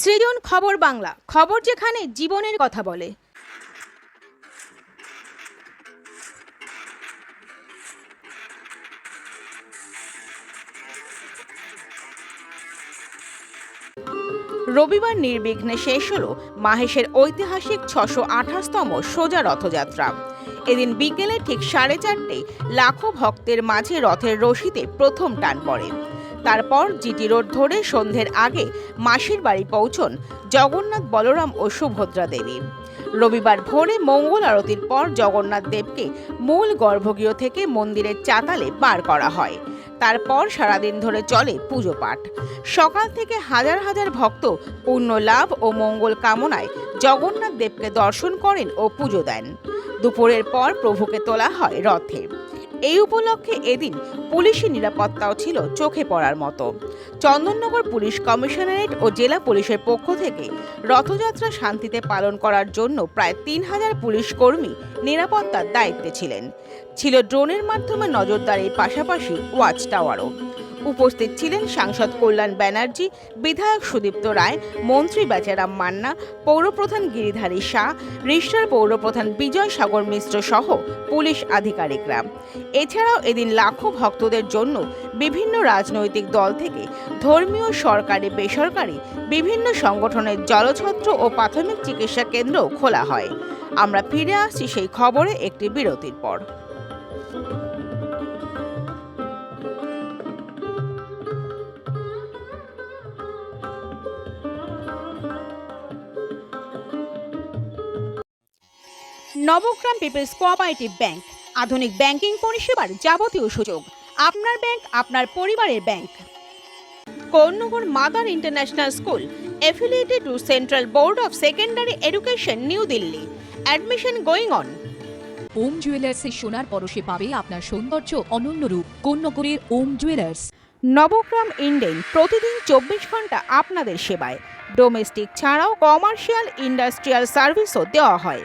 সৃজন খবর বাংলা, খবর যেখানে জীবনের কথা বলে। রবিবার নির্বিঘ্নে শেষ হল মাহেশের ঐতিহাসিক ছশো আঠাশতম সোজা রথযাত্রা। এদিন বিকেলে ঠিক সাড়ে চারটে লাখো ভক্তের মাঝে রথের রশিতে প্রথম টান পড়ে। তারপর জিটি রোড ধরে সন্ধ্যের আগে মাসির বাড়ি পৌঁছন জগন্নাথ বলরাম ও সুভদ্রা দেবী। রবিবার ভোরে মঙ্গল আরতির পর জগন্নাথ দেবকে মূল গর্ভগৃহ থেকে মন্দিরের চাতালে বার করা হয়। তারপর সারাদিন ধরে চলে পুজো পাঠ। সকাল থেকে হাজার হাজার ভক্ত পুণ্য লাভ ও মঙ্গল কামনায় জগন্নাথ দেবকে দর্শন করেন ও পুজো দেন। দুপুরের পর প্রভুকে তোলা হয় রথে। এই উপলক্ষে এদিন পুলিশি নিরাপত্তাও ছিল চোখে পড়ার মতো। চন্দননগর পুলিশ কমিশনারেট ও জেলা পুলিশের পক্ষ থেকে রথযাত্রা শান্তিতে পালন করার জন্য প্রায় তিন হাজার পুলিশ কর্মী নিরাপত্তার দায়িত্বে ছিলেন। ছিল ড্রোনের মাধ্যমে নজরদারির পাশাপাশি ওয়াচ টাওয়ারও উপস্থিত ছিলেন সাংসদ কল্যাণ ব্যানার্জি, বিধায়ক সুদীপ্ত রায়, মন্ত্রী বেচারাম মান্না, পৌরপ্রধান গিরিধারী শাহ রিষ্টার পৌরপ্রধান বিজয় সাগর মিশ্র সহ পুলিশ আধিকারিকরা। এছাড়াও এদিন লাখো ভক্তদের জন্য বিভিন্ন রাজনৈতিক দল থেকে ধর্মীয়, সরকারি, বেসরকারি বিভিন্ন সংগঠনের জলছত্র ও প্রাথমিক চিকিৎসা কেন্দ্রও খোলা হয়। আমরা ফিরে আসছি সেই খবরে একটি বিরতির পর। Nabagram people's cooperative bank. আধুনিক ব্যাংকিং পরিষেবার যাবতীয় সুযোগ। আপনার ব্যাংক আপনার পরিবারের bank. Konnagar mother international school affiliated to central board of secondary education new Delhi admission going on Om জুয়েলার্সের সোনার পরশে পাবে আপনার সৌন্দর্য অনন্য রূপ। কোন্নগরের ওম জুয়েলার্স নবগ্রাম ইন্ডেন প্রতিদিন চব্বিশ ঘণ্টা আপনাদের সেবায়। ডোমেস্টিক ছাড়াও কমার্শিয়াল ইন্ডাস্ট্রিয়াল সার্ভিসও দেওয়া হয়।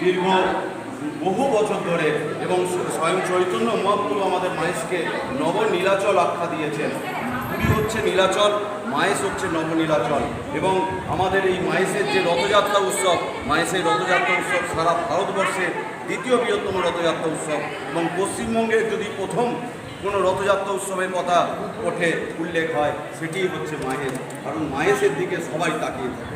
দীর্ঘ বহু বছর ধরে এবং স্বয়ং চৈতন্য মহাপ্রভু আমাদের মায়েশকে নবনীলাচল আখ্যা দিয়েছেন। পুরী হচ্ছে নীলাচল মায়েশ হচ্ছে নবনীলাচল এবং আমাদের এই মায়েশের যে রথযাত্রা উৎসব মায়েশের রথযাত্রা উৎসব সারা ভারতবর্ষে দ্বিতীয় বৃহত্তম রথযাত্রা উৎসব এবং পশ্চিমবঙ্গের যদি প্রথম কোনো রথযাত্রা উৎসবের কথা ওঠে, উল্লেখ হয় সেটি হচ্ছে মাহেশ। কারণ মাহেশের দিকে সবাই তাকিয়ে থাকে।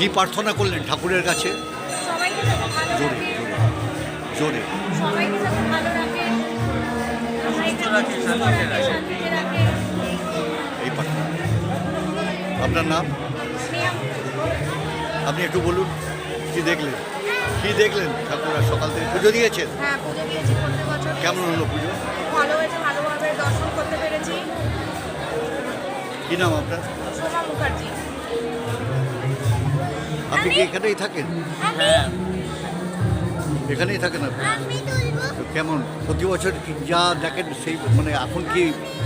কি প্রার্থনা করলেন ঠাকুরের কাছে? সবাইকে যাতে ভালো জোরে জোরে এই প্রার্থনা। আপনার নাম? আপনি একটু বলুন কি দেখলেন? কি দেখলেন ঠাকুর সকাল থেকে? পুজো দিয়েছেন? হ্যাঁ পুজো দিয়েছি বছর। কেমন হলো পুজো? ভালো হয়েছে ভালোভাবে দর্শন করতে পেরেছি। কি নাম আপনার? সোমা মুখার্জি। আপনি কি এখানেই থাকেন? হ্যাঁ। এখানেই থাকেন আপনি? কেমন? প্রতি বছর কি যা দেখেন সেই মানে এখন কি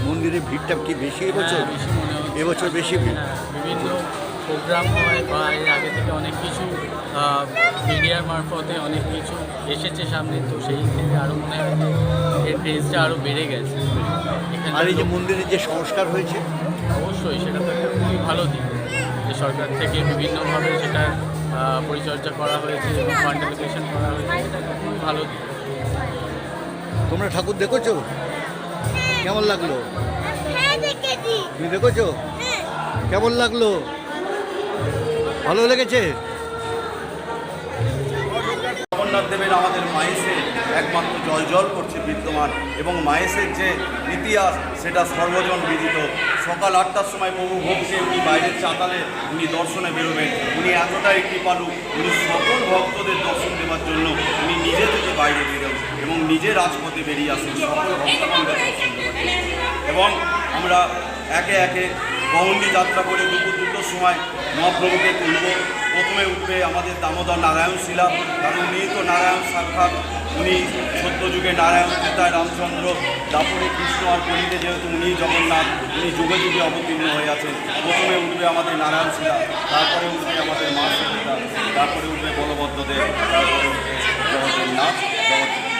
মন্দিরে ভিড়টা কি বেশি এবছর হ্যাঁ, বেশি মনে এবছর বেশি ভিড়? হ্যাঁ, বিভিন্ন প্রোগ্রাম হয় বা এর আগে থেকে অনেক কিছু মিডিয়ার মারফতে অনেক কিছু এসেছে সামনে তো সেই থেকে আরও মনে হয় যে এর ক্রেজটা আরও বেড়ে গেছে। আর এই যে মন্দিরের যে সংস্কার হয়েছে? অবশ্যই সেটা তো একটা খুবই ভালো দিক। সরকার থেকে বিভিন্নভাবে সেটার আহ, পরিচর্যা করা হয়েছে এবং ফান্ড অ্যালোকেশন করা হয়েছে সেটা খুবই ভালো তোমরা ঠাকুর দেখেছ? কেমন লাগল? হ্যাঁ তুমি দেখেছ? কেমন লাগল? ভালো লেগেছে? জগন্নাথ দেবের আমাদের মায়েসে একমাত্র জল জল করছে বিদ্যমান এবং মায়েসের যে ইতিহাস সেটা সর্বজন বিদিত। সকাল আটটার সময় প্রভু ভোগকে উনি বাইরের চাতালে উনি দর্শনে বেরোবেন। উনি এতটাই কৃপালু, উনি সকল ভক্তদের দর্শন দেওয়ার জন্য উনি নিজে থেকে বাইরে বেরোন এবং নিজে রাজপথে বেরিয়ে আসেন, সকল ভক্তগণদের দর্শন এবং আমরা একে একে গৌন্ডি যাত্রা করে দুপুর দুটোর সময় মহাপ্রভুকে তুলব। প্রথমে উঠবে আমাদের দামোদর নারায়ণ শিলা, কারণ উনি তো নারায়ণ সাক্ষাৎ উনি সত্যযুগে নারায়ণ পিতায় রামচন্দ্র তারপরে কৃষ্ণ আর কলিতে যেহেতু উনি জগন্নাথ, উনি যুগে যুগে অবতীর্ণ হয়ে আছেন। প্রথমে উঠবে আমাদের নারায়ণ শিলা, তারপরে উঠবে আমাদের মা সীতা, তারপরে উঠবে বলভদ্রদেব তারপরে উঠবে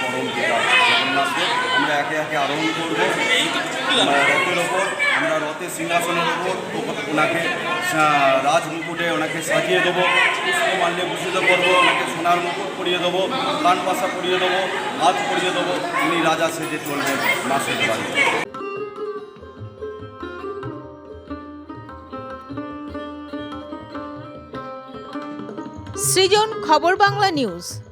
পরম পিতা জগন্নাথদেব আমরা একে একে আরোহণ করব। রথের ওপর আমরা রথের সিংহাসনে ও- ওনাকে রাজ মুকুটে ওনাকে সাজিয়ে দেবো, পুষ্পমাল্যে ভূষিত করব, ওনাকে সোনার মুকুট পরিয়ে দেবো, কান পাশা পরিয়ে দেবো, হাত পরিয়ে দেবো, উনি রাজা সেজে চলবেন মাসের বাড়ি। সৃজন খবর বাংলা নিউজ।